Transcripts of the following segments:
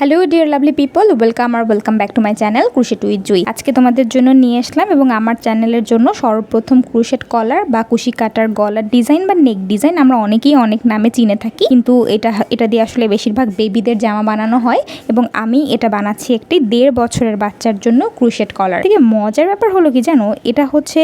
Hello dear lovely people welcome R welcome back to my channel crochet with Jui আজকে তোমাদের জন্য নিয়ে আসলাম এবং আমার চ্যানেলের জন্য সর্বপ্রথম ক্রুশেট কলার বা কুশি কাটার গলার ডিজাইন বা নেক ডিজাইন আমরা অনেকেই অনেক নামে চিনে থাকি। কিন্তু এটা এটা দিয়ে আসলে বেশিরভাগ বেবিদের জামা বানানো হয় এবং আমি এটা বানাচ্ছি একটি দেড় বছরের বাচ্চার জন্য ক্রুশেট কলার থেকে মজার ব্যাপার হলো কি জানো? এটা হচ্ছে,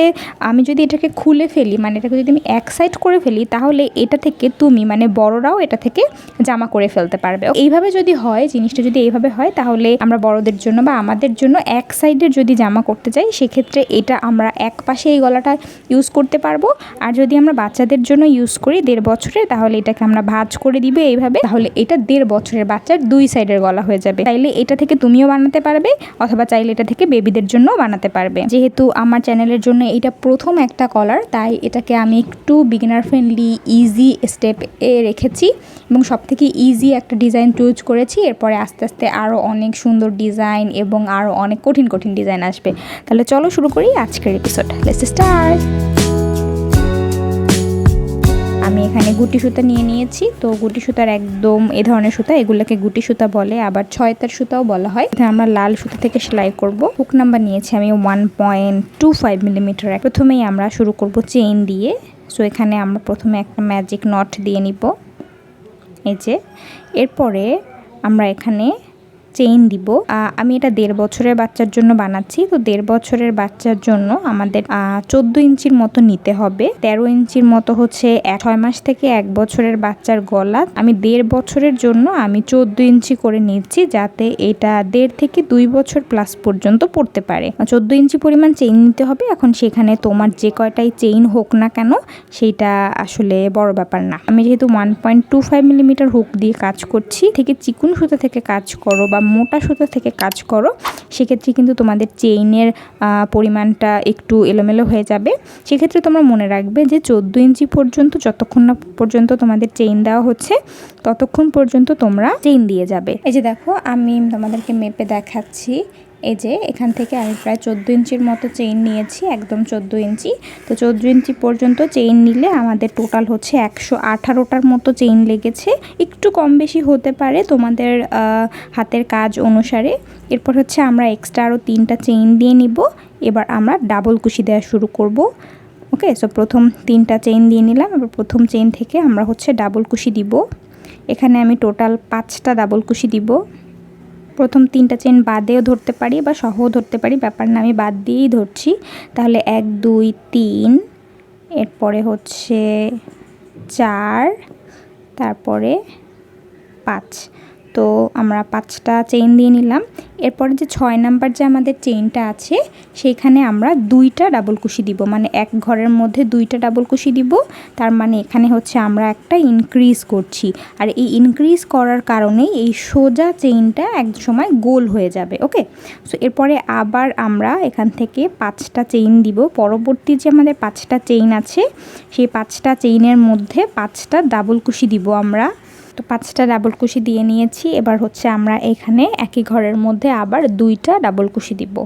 আমি যদি এটাকে খুলে ফেলি মানে এটাকে যদি আমি এক সাইড করে ফেলি, তাহলে এটা থেকে তুমি মানে বড়রাও এটা থেকে জামা করে ফেলতে পারবে। এইভাবে যদি হয়, জিনিসটা যদি এইভাবে হয়, তাহলে আমরা বড়দের জন্য বা আমাদের জন্য এক সাইডের যদি জামা করতে চাই, সেক্ষেত্রে এটা আমরা এক পাশে এই গলাটা ইউজ করতে পারব। আর যদি আমরা বাচ্চাদের জন্য ইউজ করি দেড় বছরের, তাহলে এটাকে আমরা ভাজ করে দিবে এইভাবে। তাহলে এটা দেড় বছরের বাচ্চার দুই সাইডের গলা হয়ে যাবে। তাইলে এটা থেকে তুমিও বানাতে পারবে, অথবা চাইলে এটা থেকে বেবিদের জন্য বানাতে পারবে। যেহেতু আমার চ্যানেলের জন্য এটা প্রথম একটা কলার তাই এটাকে আমি একটু বিগিনার ফ্রেন্ডলি ইজি স্টেপ এ রেখেছি। এবং সব থেকে ইজি একটা ডিজাইন চুজ করেছি। এরপরে আস্তে আস্তে আরও অনেক সুন্দর ডিজাইন এবং আরও অনেক কঠিন কঠিন ডিজাইন আসবে। তাহলে চলো শুরু করি আজকের এপিসোড লেটস স্টার্ট আমি এখানে গুটি সুতা নিয়ে নিয়েছি। তো গুটি সুতার একদম এ ধরনের সুতা, এগুলোকে গুটি সুতা বলে, আবার ছয়তার সুতাও বলা হয়। আমরা লাল সুতা থেকে সেলাই করব। হুক নাম্বার নিয়েছি আমি one point two five millimetre প্রথমেই আমরা শুরু করব চেইন দিয়ে। সো এখানে আমরা প্রথমে একটা ম্যাজিক নট দিয়ে নিব। এই যে এরপরে আমরা এখানে চেইন দিব। আমি এটা দেড় বছরের বাচ্চার জন্য বানাচ্ছি। তো দেড় বছরের বাচ্চার জন্য আমাদের চোদ্দ ইঞ্চির মতো নিতে হবে। তেরো ইঞ্চির মতো হচ্ছে ছয় মাস থেকে এক বছরের বাচ্চার গলা। আমি দেড় বছরের জন্য আমি চোদ্দ ইঞ্চি করে নিচ্ছি যাতে এটা দেড় থেকে দুই বছর প্লাস পর্যন্ত পড়তে পারে। চোদ্দ ইঞ্চি পরিমাণ চেইন নিতে হবে। এখন সেখানে তোমার যে কয়টাই চেইন হোক না কেন সেইটা আসলে বড় ব্যাপার না। আমি যেহেতু one point two five millimetre hook দিয়ে কাজ করছি, থেকে চিকুন সুতা থেকে কাজ করো বা মোটা সুতা থেকে কাজ করো, সেক্ষেত্রে কিন্তু তোমাদের চেইনের পরিমাণটা একটু এলোমেলো হয়ে যাবে। সেক্ষেত্রে তোমরা মনে রাখবে যে চোদ্দ ইঞ্চি পর্যন্ত, যতক্ষণ না পর্যন্ত তোমাদের চেইন দেওয়া হচ্ছে, ততক্ষণ পর্যন্ত তোমরা চেইন দিয়ে যাবে। এই যে দেখো, আমি তোমাদেরকে মেপে দেখাচ্ছি। এই যে এখান থেকে আমি প্রায় চোদ্দ ইঞ্চির মতো চেইন নিয়েছি, একদম চোদ্দ ইঞ্চি। তো চোদ্দ ইঞ্চি পর্যন্ত চেইন নিলে আমাদের টোটাল হচ্ছে একশো আঠারোটার মতো চেইন লেগেছে। একটু কম বেশি হতে পারে তোমাদের হাতের কাজ অনুসারে। এরপর হচ্ছে আমরা এক্সট্রা আরও তিনটা চেইন দিয়ে নিব। এবার আমরা ডাবল কুশি দেওয়া শুরু করব। ওকে সো প্রথম তিনটা চেইন দিয়ে নিলাম। এবার প্রথম চেইন থেকে আমরা হচ্ছে ডাবল কুশি দিব। এখানে আমি টোটাল পাঁচটা ডাবল কুশি দিব। প্রথম তিনটা চেন বাদেও ধরতে পারি বা সহও ধরতে পারি, ব্যাপার না, আমি বাদ দিয়েই ধরছি। তাহলে এক, দুই, তিন, এরপরে হচ্ছে চার, তারপরে পাঁচ। তো আমরা পাঁচটা চেইন দিয়ে নিলাম। এরপরে যে ছয় নাম্বার যে আমাদের চেইনটা আছে, সেইখানে আমরা দুইটা ডাবল কুশি দিব। মানে এক ঘরের মধ্যে দুইটা ডাবল কুশি দিব। তার মানে এখানে হচ্ছে আমরা একটা ইনক্রিজ করছি। আর এই ইনক্রিজ করার কারণেই এই সোজা চেইনটা এক সময় গোল হয়ে যাবে ওকে সো এরপরে আবার আমরা এখান থেকে পাঁচটা চেইন দিব। পরবর্তী যে আমাদের পাঁচটা চেইন আছে, সেই পাঁচটা চেইনের মধ্যে পাঁচটা ডাবল কুশি দিব আমরা। তো পাঁচটা ডাবল কুশি দিয়ে নিয়েছি। এবার হচ্ছে আমরা এখানে একই ঘরের মধ্যে আবার দুইটা ডাবল কুশি দিব।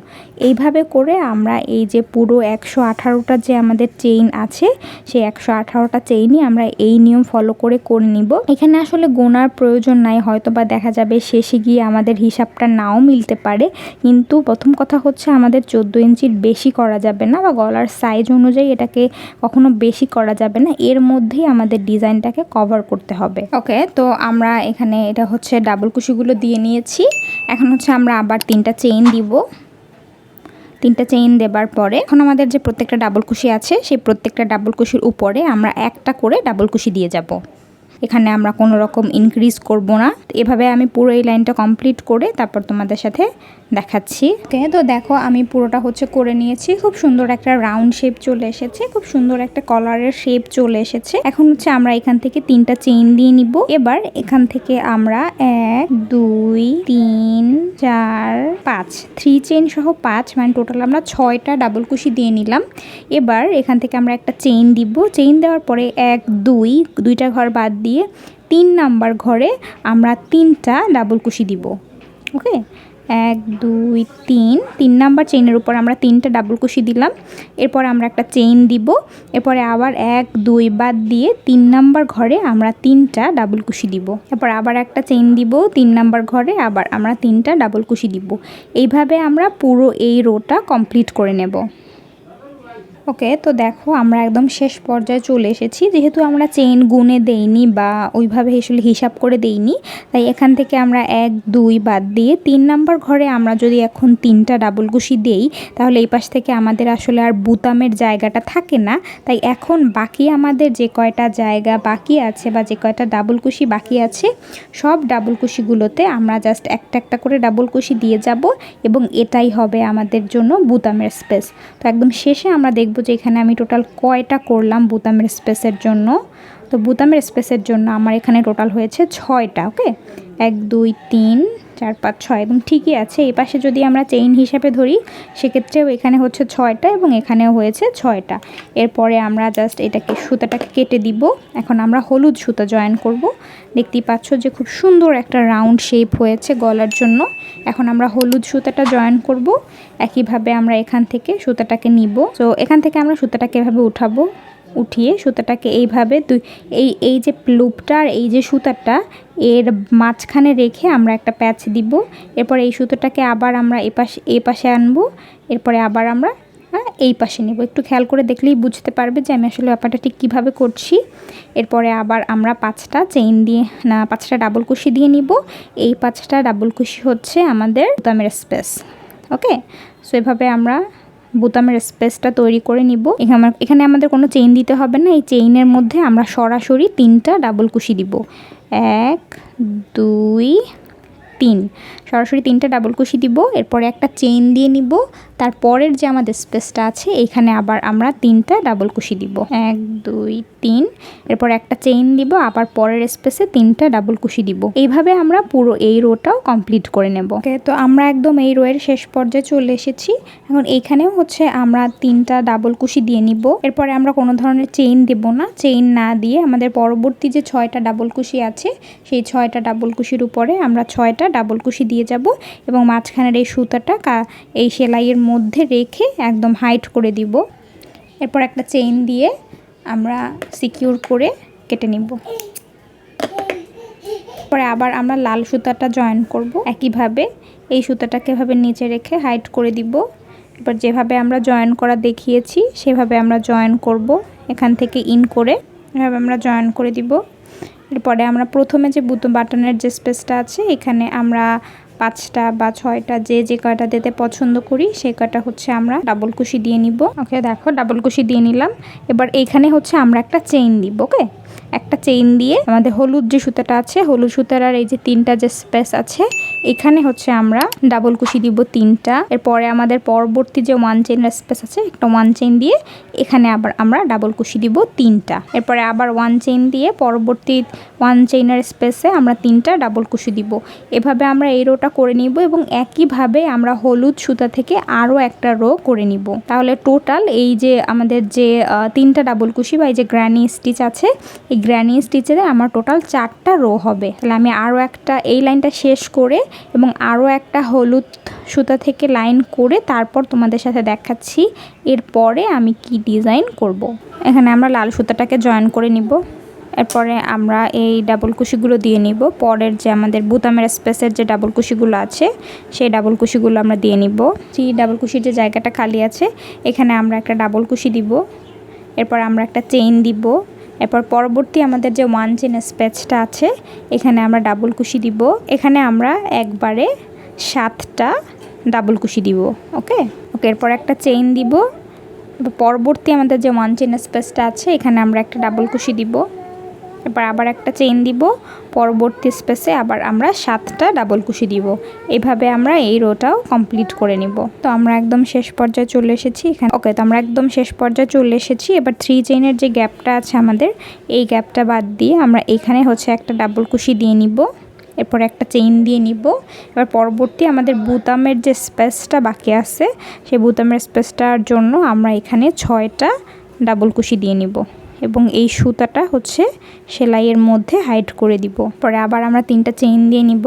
এইভাবে করে আমরা এই যে পুরো একশো আঠারোটা যে আমাদের চেইন আছে, সেই একশো আঠারোটা চেইনই আমরা এই নিয়ম ফলো করে করে নিব। এখানে আসলে গোনার প্রয়োজন নাই হয়তো বা দেখা যাবে শেষে গিয়ে আমাদের হিসাবটা নাও মিলতে পারে। কিন্তু প্রথম কথা হচ্ছে আমাদের চোদ্দ ইঞ্চির বেশি করা যাবে না বা গলার সাইজ অনুযায়ী এটাকে কখনো বেশি করা যাবে না। এর মধ্যেই আমাদের ডিজাইনটাকে কভার করতে হবে। ওকে তো আমরা এখানে এটা হচ্ছে ডাবল কুশিগুলো দিয়ে নিয়েছি। এখন হচ্ছে আমরা আবার তিনটা চেইন দিব। তিনটা চেইন দেবার পরে এখন আমাদের যে প্রত্যেকটা ডাবল কুশি আছে, সেই প্রত্যেকটা ডাবল কুশির উপরে আমরা একটা করে ডাবল কুশি দিয়ে যাব। এখানে আমরা কোনো রকম ইনক্রিজ করব না। এভাবে আমি পুরো এই লাইনটা কমপ্লিট করে তারপর তোমাদের সাথে দেখাচ্ছি। তো দেখো আমি পুরোটা হচ্ছে করে নিয়েছি। খুব সুন্দর একটা রাউন্ড শেপ চলে এসেছে। খুব সুন্দর একটা কলারের শেপ চলে এসেছে। এখন হচ্ছে আমরা এখান থেকে তিনটা চেইন দিয়ে নিব। এবার এখান থেকে আমরা এক, দুই, তিন, চার, পাঁচ। থ্রি চেইন সহ পাঁচ মানে টোটাল আমরা ছয়টা ডাবল কুশি দিয়ে নিলাম। এবার এখান থেকে আমরা একটা চেইন দিব। চেইন দেওয়ার পরে এক, দুই, দুইটা ঘর বাদ দিয়ে তিন নাম্বার ঘরে আমরা তিনটা ডাবল কুশি দিব ওকে এক, দুই, তিন। তিন নাম্বার চেইনের উপর আমরা তিনটা ডাবল কুশি দিলাম। এরপর আমরা একটা চেইন দিব। এরপরে আবার এক, দুই বাদ দিয়ে তিন নাম্বার ঘরে আমরা তিনটা ডাবল কুশি দিব। এরপর আবার একটা চেইন দিব, তিন নাম্বার ঘরে আবার আমরা তিনটা ডাবল কুশি দিব। এইভাবে আমরা পুরো এই রোটা কমপ্লিট করে নেব। ওকে, তো দেখো আমরা একদম শেষ পর্যায়ে চলে এসেছি। যেহেতু আমরা চেইন গুনে দেইনি বা ওইভাবে আসলে হিসাব করে দেইনি, তাই এখান থেকে আমরা এক, দুই বাদ দিয়ে তিন নাম্বার ঘরে আমরা যদি এখন তিনটা ডাবল কুশি দেই, তাহলে এই পাশ থেকে আমাদের আসলে আর বুতামের জায়গাটা থাকে না। তাই এখন বাকি আমাদের যে কয়টা জায়গা বাকি আছে বা যে কয়টা ডাবল কুশি বাকি আছে, সব ডাবল কুশিগুলোতে আমরা জাস্ট একটা একটা করে ডাবল কুশি দিয়ে যাব এবং এটাই হবে আমাদের জন্য বুতামের স্পেস তো একদম শেষে আমরা দেখব যে এখানে আমি টোটাল কয়টা করলাম বুতামের স্পেসের জন্য? তো বুতামের স্পেসের জন্য আমার এখানে টোটাল হয়েছে ছয়টা ওকে এক, দুই, তিন, চার, পাঁচ, ছয় একদম ঠিকই আছে। এই পাশে যদি আমরা চেইন হিসাবে ধরি, সেক্ষেত্রেও এখানে হচ্ছে ছয়টা এবং এখানেও হয়েছে ছয়টা। এরপরে আমরা জাস্ট এটাকে, সুতাটাকে কেটে দিব। এখন আমরা হলুদ সুতা জয়েন করব। দেখতেই পাচ্ছ যে খুব সুন্দর একটা রাউন্ড শেপ হয়েছে গলার জন্য। এখন আমরা হলুদ সুতাটা জয়েন করব। একইভাবে আমরা এখান থেকে সুতাটাকে নিব। তো এখান থেকে আমরা সুতাটাকে এভাবে উঠাবো। উঠিয়ে সুতাটাকে এইভাবে দুই, এই এই যে লুপটা আর এই যে সুতাটা, এর মাঝখানে রেখে আমরা একটা প্যাচ দিব। এরপর এই সুতোটাকে আবার আমরা এ পাশে এ পাশে আনব। এরপরে আবার আমরা এই পাশে নেব। একটু খেয়াল করে দেখলেই বুঝতে পারবে যে আমি আসলে ব্যাপারটা ঠিক কীভাবে করছি। এরপরে আবার আমরা পাঁচটা চেইন দিয়ে, না, পাঁচটা ডাবল কুশি দিয়ে নিব। এই পাঁচটা ডাবল কুশি হচ্ছে আমাদের দামের স্পেস, ওকে? সো এভাবে আমরা বোতামের স্পেসটা তৈরি করে নিব। এখানে এখানে আমাদের কোনো চেইন দিতে হবে না। এই চেইনের মধ্যে আমরা সরাসরি তিনটা ডাবল কুশি দিব। এক, দুই, তিন। সরাসরি তিনটা ডাবল কুশি দিব, এরপরে একটা চেইন দিয়ে নিব তারপরের যে আমাদের স্পেসটা আছে এখানে আবার আমরা তিনটা ডাবল কুশি দিব। এক, দুই, তিন, এরপর একটা চেইন দিব, আবার পরের স্পেসে তিনটা ডাবল কুশি দিব। এইভাবে আমরা পুরো এই রোটাও কমপ্লিট করে নেব। তো আমরা একদম এই রোয়ের শেষ পর্যায়ে চলে এসেছি। এখন এইখানেও হচ্ছে আমরা তিনটা ডাবল কুশি দিয়ে নিব। এরপরে আমরা কোনো ধরনের চেইন দেব না। চেইন না দিয়ে আমাদের পরবর্তী যে ছয়টা ডাবল কুশি আছে, সেই ছয়টা ডাবল কুশির উপরে আমরা ছয়টা ডাবল কুশি দিয়ে যাব এবং মাঝখানের এই সুতাটা এই সেলাইয়ের মধ্যে রেখে একদম হাইট করে দিব। এরপর একটা চেইন দিয়ে আমরা সিকিউর করে কেটে নিব। পরে আবার আমরা লাল সুতাটা জয়েন করব। একইভাবে এই সুতাটাকে এভাবে নিচে রেখে হাইট করে দিব। এবার যেভাবে আমরা জয়েন করা দেখিয়েছি, সেভাবে আমরা জয়েন করব এখান থেকে ইন করে। এভাবে আমরা জয়েন করে দিব। এরপরে আমরা প্রথমে যে বুতো বাটনের যে স্পেসটা আছে, এখানে আমরা পাঁচটা বা ছয়টা যে যে কয়টা দিতে পছন্দ করি সেই কয়টা হচ্ছে আমরা ডাবল কুশি দিয়ে নিব। ওকে, দেখো ডাবল কুশি দিয়ে নিলাম। এবার এইখানে হচ্ছে আমরা একটা চেইন দিব, ওকে? একটা চেইন দিয়ে আমাদের হলুদ যে সুতাটা আছে, হলুদ সুতার আর এই যে তিনটা যে স্পেস আছে, এখানে হচ্ছে আমরা ডাবল কুশি দিব তিনটা। এরপরে আমাদের পরবর্তী যে ওয়ান চেইনের স্পেস আছে, একটা ওয়ান চেইন দিয়ে এখানে আবার আমরা ডাবল কুশি দিব তিনটা। এরপরে আবার ওয়ান চেইন দিয়ে পরবর্তী ওয়ান চেইনের স্পেসে আমরা তিনটা ডাবল কুশি দিব। এভাবে আমরা এই রোটা করে নিব এবং একইভাবে আমরা হলুদ সুতা থেকে আরও একটা রো করে নিব। তাহলে টোটাল এই যে আমাদের যে তিনটা ডাবল কুশি বা এই যে গ্র্যানি স্টিচ আছে, এই গ্র্যানি স্টিচে আমার টোটাল চারটা রো হবে। তাহলে আমি আরও একটা এই লাইনটা শেষ করে এবং আরও একটা হলুদ সুতা থেকে লাইন করে তারপর তোমাদের সাথে দেখাচ্ছি। এরপরে আমি কি ডিজাইন করব। এখানে আমরা লাল সুতাটাকে জয়েন করে নিব। এরপরে আমরা এই ডাবল কুশিগুলো দিয়ে নিব। পরের যে আমাদের বুতামের স্পেসের যে ডাবল কুশিগুলো আছে, সেই ডাবল কুশিগুলো আমরা দিয়ে নিব। যে ডাবল কুশির যে জায়গাটা খালি আছে, এখানে আমরা একটা ডাবল কুশি দিব। এরপর আমরা একটা চেইন দিব। এরপর পরবর্তী আমাদের যে ওয়ান চেন স্পেচটা আছে, এখানে আমরা ডাবল কুশি দিব। এখানে আমরা একবারে সাতটা ডাবল কুশি দিব ওকে ওকে এরপর একটা চেইন দিব। পরবর্তী আমাদের যে ওয়ান চেন স্পেসটা আছে, এখানে আমরা একটা ডাবল কুশি দিব। এবার আবার একটা চেইন দিব, পরবর্তী স্পেসে আবার আমরা সাতটা ডাবল কুশি দিব। এভাবে আমরা এই রোটাও কমপ্লিট করে নিব। তো আমরা একদম শেষ পর্যায়ে চলে এসেছি এখানে। ওকে তো আমরা একদম শেষ পর্যায়ে চলে এসেছি। এবার থ্রি চেইনের যে গ্যাপটা আছে আমাদের, এই গ্যাপটা বাদ দিয়ে আমরা এখানে হচ্ছে একটা ডাবল কুশি দিয়ে নিব। এরপর একটা চেইন দিয়ে নিব। এবার পরবর্তী আমাদের বুতামের যে স্পেসটা বাকি আছে, সেই বুতামের স্পেসটার জন্য আমরা এখানে ছয়টা ডাবল কুশি দিয়ে নিব। এবং এই সুতাটা হচ্ছে সেলাইয়ের মধ্যে হাইড করে দিব। পরে আবার আমরা তিনটা চেইন দিয়ে নিব।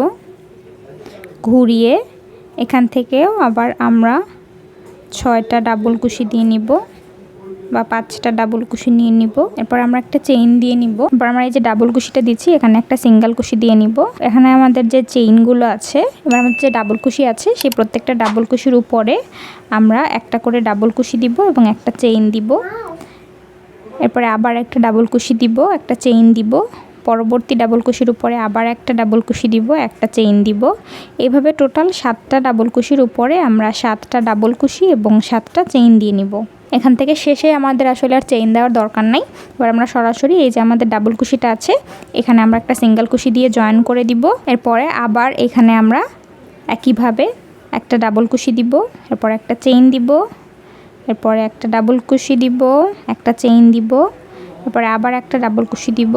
ঘুরিয়ে এখান থেকেও আবার আমরা ছয়টা ডাবল কুশি দিয়ে নিব বা পাঁচটা ডাবল কুশি নিয়ে নিব। এরপর আমরা একটা চেইন দিয়ে নিব। এরপর আমরা এই যে ডাবল কুশিটা দিচ্ছি, এখানে একটা সিঙ্গেল কুশি দিয়ে নিব। এখানে আমাদের যে চেইনগুলো আছে, এবার আমাদের যে ডাবল কুশি আছে, সেই প্রত্যেকটা ডাবল কুশির উপরে আমরা একটা করে ডাবল কুশি দিব এবং একটা চেইন দিব। এরপরে আবার একটা ডাবল কুশি দিব, একটা চেইন দিব। পরবর্তী ডাবল কুশির উপরে আবার একটা ডাবল কুশি দিব, একটা চেইন দিব। এইভাবে টোটাল সাতটা ডাবল কুশির উপরে আমরা সাতটা ডাবল কুশি এবং সাতটা চেইন দিয়ে নিব। এখান থেকে শেষে আমাদের আসলে আর চেইন দেওয়ার দরকার নাই। এবার আমরা সরাসরি এই যে আমাদের ডাবল কুশিটা আছে, এখানে আমরা একটা সিঙ্গেল কুশি দিয়ে জয়েন করে দিব। এরপরে আবার এখানে আমরা একইভাবে একটা ডাবল কুশি দিব, এরপর একটা চেইন দিব। এরপরে একটা ডাবল কুশি দিব, একটা চেইন দিব, এরপরে আবার একটা ডাবল কুশি দিব,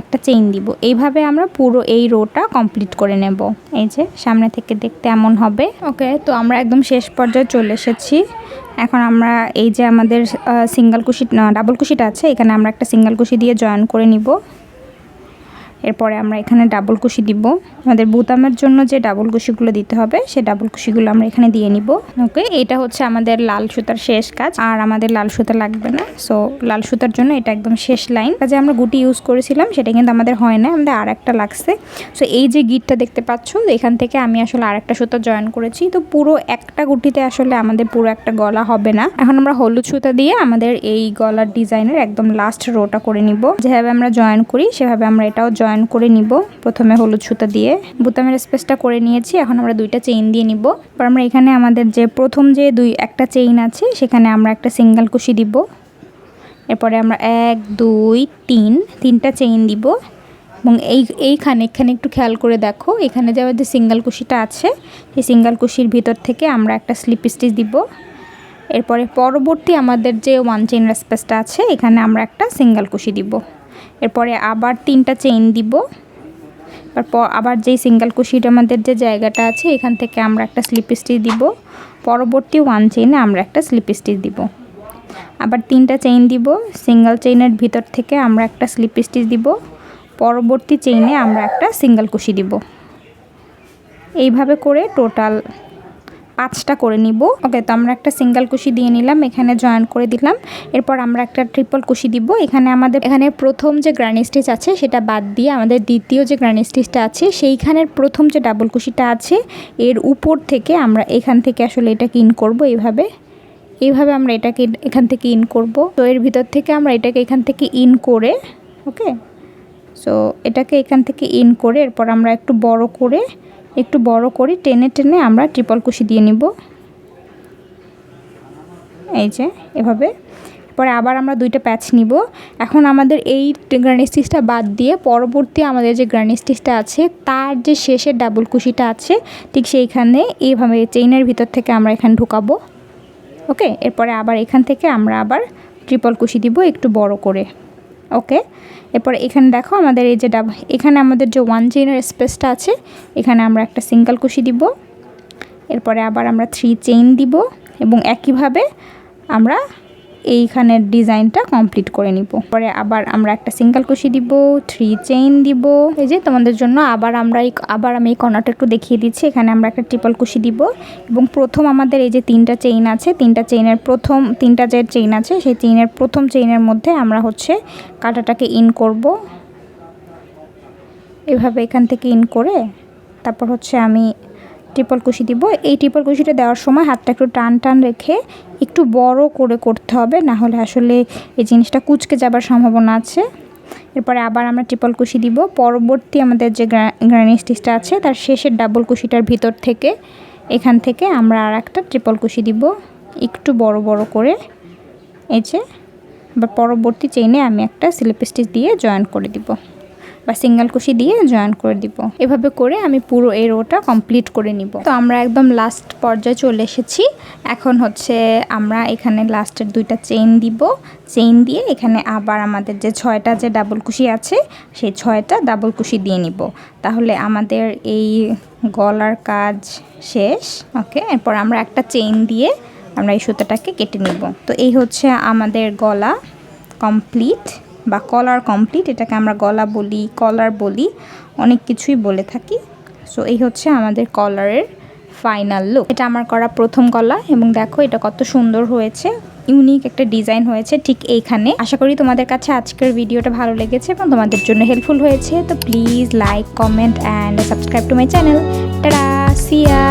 একটা চেইন দিব। এইভাবে আমরা পুরো এই রোটা কমপ্লিট করে নেব। এই যে, সামনে থেকে দেখতে এমন হবে। ওকে তো আমরা একদম শেষ পর্যায়ে চলে এসেছি। এখন আমরা এই যে আমাদের সিঙ্গেল কুশি ডাবল কুশিটা আছে, এখানে আমরা একটা সিঙ্গেল কুশি দিয়ে জয়েন করে নিব। এরপরে আমরা এখানে ডাবল কুশি দিব। আমাদের বুতামের জন্য যে ডাবল কুশিগুলো দিতে হবে, সে ডাবল কুশিগুলো আমরা এখানে দিয়ে নিব। ওকে এটা হচ্ছে আমাদের লাল সুতার শেষ কাজ, আর আমাদের লাল সুতা লাগবে না। সো লাল সুতার জন্য এটা একদম শেষ লাইন। কাজে আমরা গুটি ইউজ করেছিলাম, সেটা কিন্তু আমাদের হয় না, আমাদের আর একটা লাগছে। সো এই যে গিটটা দেখতে পাচ্ছ, এখান থেকে আমি আসলে আর একটা সুতা জয়েন করেছি। তো পুরো একটা গুটিতে আসলে আমাদের পুরো একটা গলা হবে না। এখন আমরা হলুদ সুতা দিয়ে আমাদের এই গলার ডিজাইনের একদম লাস্ট রোটা করে নিব। যেভাবে আমরা জয়েন করি, সেভাবে আমরা এটাও জয়েন জয়েন করে নিব। প্রথমে হলুদ সুতা দিয়ে। বুতামের স্পেসটা করে নিয়েছি। এখন আমরা দুইটা চেইন দিয়ে নিব। তারপর আমরা এখানে আমাদের যে প্রথম যে দুই, একটা চেইন আছে, সেখানে আমরা একটা সিঙ্গেল কুশি দিব। এরপরে আমরা এক, দুই, তিন, তিনটা চেইন দিব। এবং এই, এইখানে, এখানে একটু খেয়াল করে দেখো, এখানে যে আমাদের সিঙ্গেল কুশিটা আছে, সেই সিঙ্গেল কুশির ভিতর থেকে আমরা একটা স্লিপ স্টিচ দিব। এরপরে পরবর্তী আমাদের যে ওয়ান চেইন স্পেসটা আছে, এখানে আমরা একটা সিঙ্গেল কুশি দিব। এরপরে আবার তিনটা চেইন দিব। তারপর আবার যেই সিঙ্গেল কুশির আমাদের যে জায়গাটা আছে, এখান থেকে আমরা একটা স্লিপ স্টিচ দিব। পরবর্তী ওয়ান চেইনে আমরা একটা স্লিপ স্টিচ দিব। আবার তিনটা চেইন দিব। সিঙ্গেল চেইনের ভিতর থেকে আমরা একটা স্লিপ স্টিচ দিব। পরবর্তী চেইনে আমরা একটা সিঙ্গেল কুশি দিব। এইভাবে করে টোটাল পাঁচটা করে নিব। ওকে, তো আমরা একটা সিঙ্গেল কুশি দিয়ে নিলাম, এখানে জয়েন করে দিলাম। এরপর আমরা একটা ট্রিপল কুশি দিব। এখানে আমাদের, এখানে প্রথম যে গ্রানি স্টিচ আছে, সেটা বাদ দিয়ে আমাদের দ্বিতীয় যে গ্রানি স্টিচটা আছে, সেইখানের প্রথম যে ডাবল কুশিটা আছে, এর উপর থেকে আমরা এখান থেকে আসলে এটাকে ইন করব এইভাবে। এইভাবে আমরা এটাকে এখান থেকে ইন করব। তো এর ভিতর থেকে আমরা এটাকে এখান থেকে ইন করে, ওকে? সো এটাকে এখান থেকে ইন করে, এরপর আমরা একটু বড় করে একটু বড় করে, টেনে টেনে আমরা ট্রিপল কুশি দিয়ে নিব। এই যে, এভাবে। পরে আবার আমরা দুইটা প্যাচ নিব। এখন আমাদের এই গ্রানি স্টিচটা বাদ দিয়ে পরবর্তী আমাদের যে গ্রানি স্টিচটা আছে, তার যে শেষের ডাবল কুশিটা আছে, ঠিক সেইখানে এইভাবে চেইনের ভিতর থেকে আমরা এখানে ঢুকাবো। ওকে? এরপরে আবার এখান থেকে আমরা আবার ট্রিপল কুশি দিব একটু বড় করে। ওকে এরপর এখানে দেখো আমাদের এই যে ডাব, এখানে আমাদের যে ওয়ান চেইনের স্পেসটা আছে, এখানে আমরা একটা সিঙ্গেল কুশি দিব। এরপরে আবার আমরা থ্রি চেইন দিব এবং একইভাবে আমরা এইখানের ডিজাইনটা কমপ্লিট করে নিব। পরে আবার আমরা একটা সিঙ্গেল কুশি দিব, থ্রি চেইন দিব। এই যে তোমাদের জন্য আবার আমরা এই, আবার আমি এই কর্নারটা একটু দেখিয়ে দিচ্ছি। এখানে আমরা একটা ট্রিপল কুশি দিব এবং প্রথম আমাদের এই যে তিনটা চেইন আছে, তিনটা চেইনের প্রথম, তিনটা যে চেইন আছে, সেই চেইনের প্রথম চেইনের মধ্যে আমরা হচ্ছে কাটাটাকে ইন করব। এভাবে এখান থেকে ইন করে তারপর হচ্ছে আমি ট্রিপল কুশি দিব। এই ট্রিপল কুশিটা দেওয়ার সময় হাতটা একটু টান টান রেখে একটু বড় করে করতে হবে, না হলে আসলে এই জিনিসটা কুচকে যাবার সম্ভাবনা আছে। এরপরে আবার আমরা ট্রিপল কুশি দিব। পরবর্তী আমাদের যে গ্রানি স্টিচটা আছে, তার শেষের ডাবল কুশিটার ভিতর থেকে, এখান থেকে আমরা আর একটা ট্রিপল কুশি দিব। একটু বড় বড় করে। এই যে আবার পরবর্তী চেইনে আমি একটা স্লিপ স্টিচ দিয়ে জয়েন করে দিব। বা সিঙ্গেল কুশি দিয়ে জয়েন করে দিব। এভাবে করে আমি পুরো এই রোটা কমপ্লিট করে নিব। তো আমরা একদম লাস্ট পর্যায়ে চলে এসেছি। এখন হচ্ছে আমরা এখানে লাস্টের দুইটা চেইন দিব। চেইন দিয়ে এখানে আবার আমাদের যে ছয়টা যে ডাবল কুশি আছে, সেই ছয়টা ডাবল কুশি দিয়ে নিব। তাহলে আমাদের এই গলার কাজ শেষ। ওকে এরপর আমরা একটা চেইন দিয়ে আমরা এই সুতাটাকে কেটে নিব। তো এই হচ্ছে আমাদের গলা কমপ্লিট বা কলার কমপ্লিট এটাকে আমরা গলা বলি কলার বলি, অনেক কিছুই বলে থাকি। সো এই হচ্ছে আমাদের কলারের ফাইনাল লুক এটা আমার করা প্রথম গলা এবং দেখো এটা কত সুন্দর হয়েছে। ইউনিক একটা ডিজাইন হয়েছে ঠিক এইখানে। আশা করি তোমাদের কাছে আজকের ভিডিওটা ভালো লেগেছে এবং তোমাদের জন্য হেল্পফুল হয়েছে। তো please like comment and subscribe to my channel tata see ya